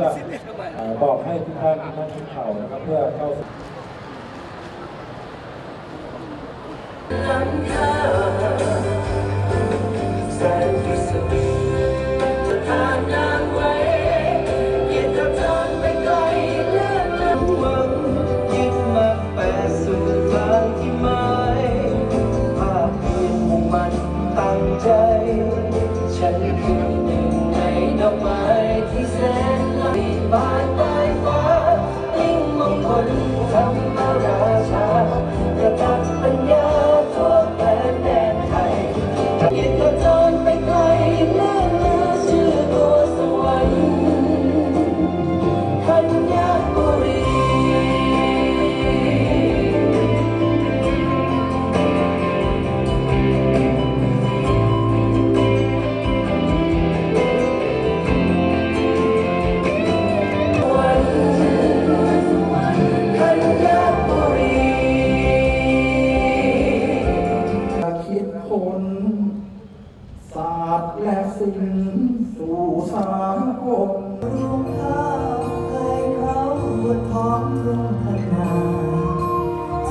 ก็บอกให้ทุกท่านนั่งคุกเข่านะครับเพื่อเข้าสู่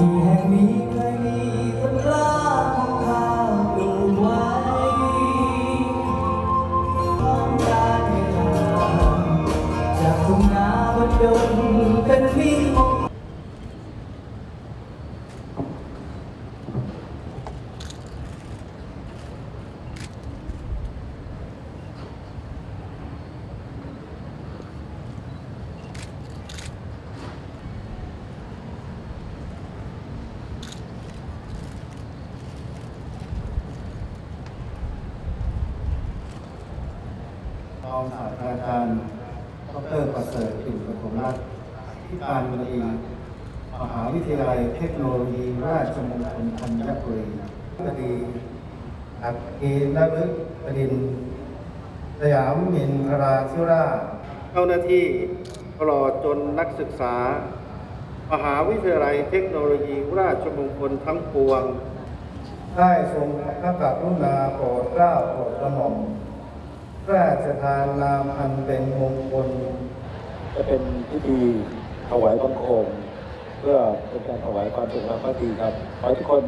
ที่แห่งนี้เลย รองศาสตราจารย์ดรประเสริฐปิ่นประถมรัตน์ที่การบดีมหาวิทยาลัยเทคโนโลยีราชมงคลธัญบุรีบดีอักกีนฤกษ์บดินทร์สยามมินทราธิราชเจ้าหน้าที่ตลอดจนนักศึกษา มหาวิทยาลัยเทคโนโลยีราชมงคลทั้งปวง ได้ทรงพระกรุณาโปรดเกล้าโปรดกระหม่อม พระราชทานนามอันเป็นมงคล จะเป็นพิธีถวายบังคม เพื่อเป็นการถวายความจงรักภักดีครับขอทุกคน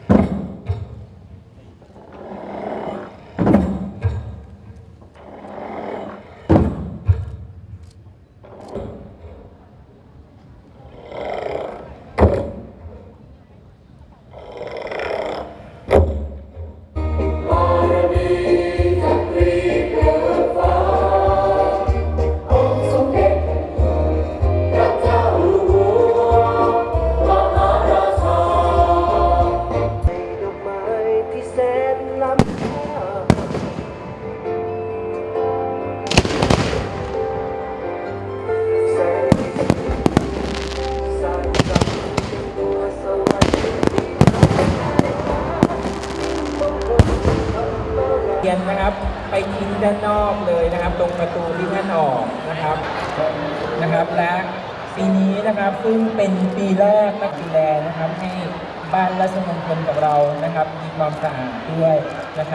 ไปทิ้งด้านนอกเลยนะครับ ตรงประตูที่ท่านออกนะครับนะครับ และปีนี้นะครับซึ่งเป็นปีแรกนักดูแลนะครับให้บ้านราชมงคลกับเรานะครับมีความสะอาดด้วยนะครับ